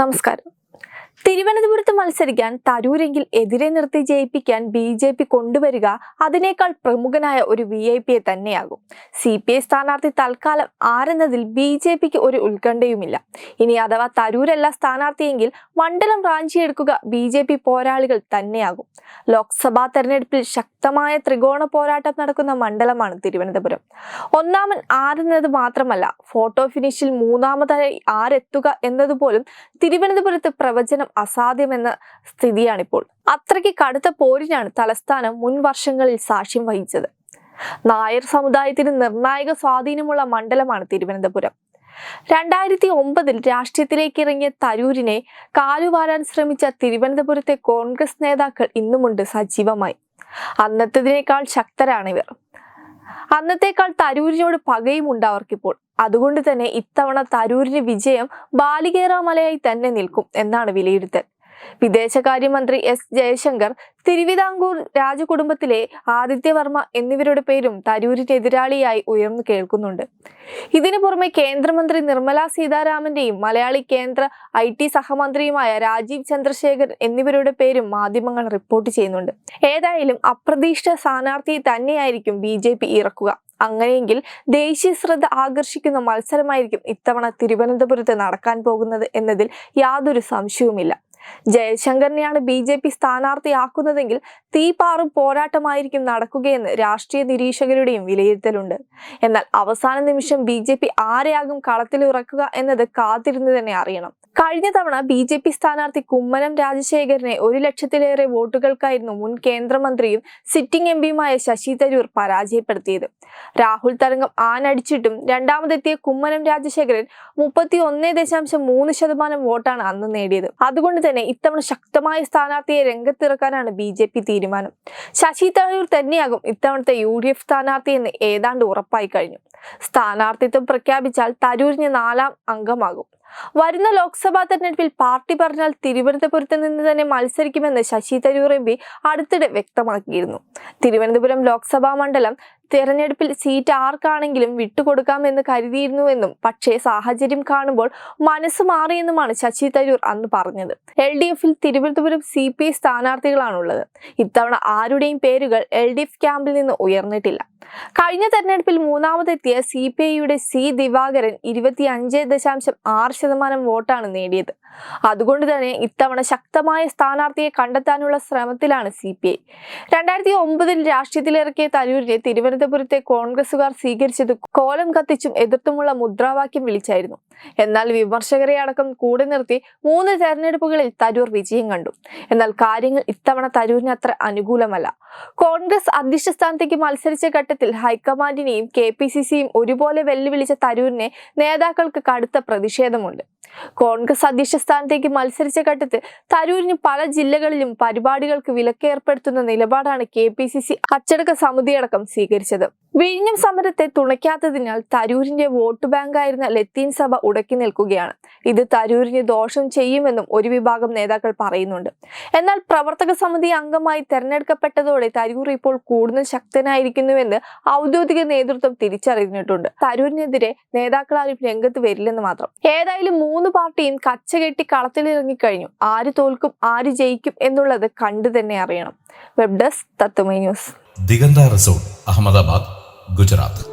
നമസ്കാരം തിരുവനന്തപുരത്ത് മത്സരിക്കാൻ തരൂരെങ്കിൽ എതിരെ നിർത്തി ജയിപ്പിക്കാൻ ബി ജെ പി കൊണ്ടുവരിക അതിനേക്കാൾ പ്രമുഖനായ ഒരു വി ഐ പിയെ തന്നെയാകും. സി പി ഐ സ്ഥാനാർത്ഥി തൽക്കാലം ആരെന്നതിൽ ബി ജെ പിക്ക് ഒരു ഉത്കണ്ഠയുമില്ല. ഇനി അഥവാ തരൂരല്ല സ്ഥാനാർത്ഥിയെങ്കിൽ മണ്ഡലം റാഞ്ചിയെടുക്കുക ബി ജെ പി പോരാളികൾ തന്നെയാകും. ലോക്സഭാ തെരഞ്ഞെടുപ്പിൽ ശക്തമായ ത്രികോണ പോരാട്ടം നടക്കുന്ന മണ്ഡലമാണ് തിരുവനന്തപുരം. ഒന്നാമൻ ആരെന്നത് മാത്രമല്ല ഫോട്ടോ ഫിനിഷിൽ മൂന്നാമതായി ആരെത്തുക എന്നതുപോലും തിരുവനന്തപുരത്ത് പ്രവചനം അസാധ്യമെന്ന സ്ഥിതിയാണിപ്പോൾ. അത്രയ്ക്ക് കടുത്ത പോരിനാണ് തലസ്ഥാനം മുൻ വർഷങ്ങളിൽ സാക്ഷ്യം വഹിച്ചത്. നായർ സമുദായത്തിന് നിർണായക സ്വാധീനമുള്ള മണ്ഡലമാണ് തിരുവനന്തപുരം. രണ്ടായിരത്തി ഒമ്പതിൽ രാഷ്ട്രീയത്തിലേക്ക് ഇറങ്ങിയ തരൂരിനെ കാലുവാരാൻ ശ്രമിച്ച തിരുവനന്തപുരത്തെ കോൺഗ്രസ് നേതാക്കൾ ഇന്നുമുണ്ട് സജീവമായി. അന്നത്തതിനേക്കാൾ ശക്തരാണിവർ. അന്നത്തേക്കാൾ തരൂരിനോട് പകയുമുണ്ട് അവർക്കിപ്പോൾ. അതുകൊണ്ട് തന്നെ ഇത്തവണ തരൂരിന് വിജയം ബാലികേറാമലയായി തന്നെ നിൽക്കും എന്നാണ് വിലയിരുത്തൽ. വിദേശകാര്യമന്ത്രി എസ് ജയശങ്കർ തിരുവിതാംകൂർ രാജകുടുംബത്തിലെ ആദിത്യവർമ്മ എന്നിവരുടെ പേരും തരൂരിന്റെ എതിരാളിയായി ഉയർന്നു കേൾക്കുന്നുണ്ട്. ഇതിനു പുറമെ കേന്ദ്രമന്ത്രി നിർമ്മല സീതാരാമന്റെയും മലയാളി കേന്ദ്ര ഐ ടി സഹമന്ത്രിയുമായ രാജീവ് ചന്ദ്രശേഖർ എന്നിവരുടെ പേരും മാധ്യമങ്ങൾ റിപ്പോർട്ട് ചെയ്യുന്നുണ്ട്. ഏതായാലും അപ്രതീക്ഷിത സ്ഥാനാർത്ഥിയെ തന്നെയായിരിക്കും ബി ഇറക്കുക. അങ്ങനെയെങ്കിൽ ദേശീയ ശ്രദ്ധ ആകർഷിക്കുന്ന മത്സരമായിരിക്കും ഇത്തവണ തിരുവനന്തപുരത്ത് നടക്കാൻ പോകുന്നത് എന്നതിൽ യാതൊരു സംശയവുമില്ല. ജയശങ്കറിനെയാണ് ബി ജെ പി സ്ഥാനാർത്ഥിയാക്കുന്നതെങ്കിൽ തീപാറും പോരാട്ടമായിരിക്കും നടക്കുകയെന്ന് രാഷ്ട്രീയ നിരീക്ഷകരുടെയും വിലയിരുത്തലുണ്ട്. എന്നാൽ അവസാന നിമിഷം ബി ജെ പി ആരെയാകും കളത്തിലിറക്കുക എന്നത് കാത്തിരുന്ന് തന്നെ അറിയണം. കഴിഞ്ഞ തവണ ബി ജെ പി സ്ഥാനാർത്ഥി കുമ്മനം രാജശേഖരനെ ഒരു ലക്ഷത്തിലേറെ വോട്ടുകൾക്കായിരുന്നു മുൻ കേന്ദ്രമന്ത്രിയും സിറ്റിംഗ് എം പിയുമായ ശശി തരൂർ പരാജയപ്പെടുത്തിയത്. രാഹുൽ തരംഗം ആനടിച്ചിട്ടും രണ്ടാമതെത്തിയ കുമ്മനം രാജശേഖരൻ മുപ്പത്തി ഒന്ന് ദശാംശം മൂന്ന് ശതമാനം വോട്ടാണ് അന്ന് നേടിയത്. അതുകൊണ്ട് തന്നെ ഇത്തവണ ശക്തമായ സ്ഥാനാർത്ഥിയെ രംഗത്തിറക്കാനാണ് ബി ജെ പി തീരുമാനം. ശശി തരൂർ തന്നെയാകും ഇത്തവണത്തെ യു ഡി എഫ് സ്ഥാനാർത്ഥി എന്ന് ഏതാണ്ട് ഉറപ്പായി കഴിഞ്ഞു. സ്ഥാനാർത്ഥിത്വം പ്രഖ്യാപിച്ചാൽ തരൂരിന് നാലാം അംഗമാകും. വരുന്ന ലോക്സഭാ തെരഞ്ഞെടുപ്പിൽ പാർട്ടി പറഞ്ഞാൽ തിരുവനന്തപുരത്ത് നിന്ന് തന്നെ മത്സരിക്കുമെന്ന് ശശി തരൂർ എം അടുത്തിടെ വ്യക്തമാക്കിയിരുന്നു. തിരുവനന്തപുരം ലോക്സഭാ മണ്ഡലം തെരഞ്ഞെടുപ്പിൽ സീറ്റ് ആർക്കാണെങ്കിലും വിട്ടുകൊടുക്കാമെന്ന് കരുതിയിരുന്നുവെന്നും പക്ഷേ സാഹചര്യം കാണുമ്പോൾ മനസ്സ് മാറിയെന്നുമാണ് ശശി തരൂർ അന്ന് പറഞ്ഞത്. എൽ ഡി എഫിൽ തിരുവനന്തപുരം സി പി ഐ സ്ഥാനാർത്ഥികളാണുള്ളത്. ഇത്തവണ ആരുടെയും പേരുകൾ എൽ ഡി എഫ് ക്യാമ്പിൽ നിന്ന് ഉയർന്നിട്ടില്ല. കഴിഞ്ഞ തെരഞ്ഞെടുപ്പിൽ മൂന്നാമതെത്തിയ സി പി ഐയുടെ സി ദിവാകരൻ ഇരുപത്തി അഞ്ച് ദശാംശം ആറ് ശതമാനം വോട്ടാണ് നേടിയത്. അതുകൊണ്ട് തന്നെ ഇത്തവണ ശക്തമായ സ്ഥാനാർത്ഥിയെ കണ്ടെത്താനുള്ള ശ്രമത്തിലാണ് സി പി ഐ. രണ്ടായിരത്തി ഒമ്പതിൽ രാഷ്ട്രീയത്തിലിറക്കിയ തരൂരിനെ തിരുവനന്തപുരത്തെ കോൺഗ്രസുകാർ സ്വീകരിച്ചത് കോലം കത്തിച്ചും എതിർത്തുമുള്ള മുദ്രാവാക്യം വിളിച്ചായിരുന്നു. എന്നാൽ വിമർശകരെ അടക്കം കൂടെ നിർത്തി മൂന്ന് തെരഞ്ഞെടുപ്പുകളിൽ തരൂർ വിജയം കണ്ടു. എന്നാൽ കാര്യങ്ങൾ ഇത്തവണ തരൂരിന് അത്ര അനുകൂലമല്ല. കോൺഗ്രസ് അധ്യക്ഷ സ്ഥാനത്തേക്ക് മത്സരിച്ച ഘട്ടത്തിൽ ഹൈക്കമാൻഡിനെയും കെ പി സി സിയും ഒരുപോലെ വെല്ലുവിളിച്ച തരൂരിനെ നേതാക്കൾക്ക് കടുത്ത പ്രതിഷേധമുണ്ട്. കോൺഗ്രസ് അധ്യക്ഷ സ്ഥാനത്തേക്ക് മത്സരിച്ച ഘട്ടത്തിൽ തരൂരിന് പല ജില്ലകളിലും പരിപാടികൾക്ക് വിലക്കേർപ്പെടുത്തുന്ന നിലപാടാണ് കെ പി സി സി അച്ചടക്ക സമിതിയടക്കം സ്വീകരിച്ചത്. said that വിഴിഞ്ഞം സമരത്തെ തുണയ്ക്കാത്തതിനാൽ തരൂരിന്റെ വോട്ട് ബാങ്കായിരുന്ന ലത്തീൻ സഭ ഉടക്കി നിൽക്കുകയാണ്. ഇത് തരൂരിന് ദോഷം ചെയ്യുമെന്നും ഒരു വിഭാഗം നേതാക്കൾ പറയുന്നുണ്ട്. എന്നാൽ പ്രവർത്തക സമിതി അംഗമായി തെരഞ്ഞെടുക്കപ്പെട്ടതോടെ തരൂർ ഇപ്പോൾ കൂടുതൽ ശക്തനായിരിക്കുന്നുവെന്ന് ഔദ്യോഗിക നേതൃത്വം തിരിച്ചറിഞ്ഞിട്ടുണ്ട്. തരൂരിനെതിരെ നേതാക്കളാരും രംഗത്ത് വരില്ലെന്ന് മാത്രം. ഏതായാലും മൂന്ന് പാർട്ടിയും കച്ചകെട്ടി കളത്തിലിറങ്ങിക്കഴിഞ്ഞു ആര് തോൽക്കും ആര് ജയിക്കും എന്നുള്ളത് കണ്ടു തന്നെ അറിയണം. Web desk Tatwamayi news. Diganta resort Ahmedabad. Gujarat.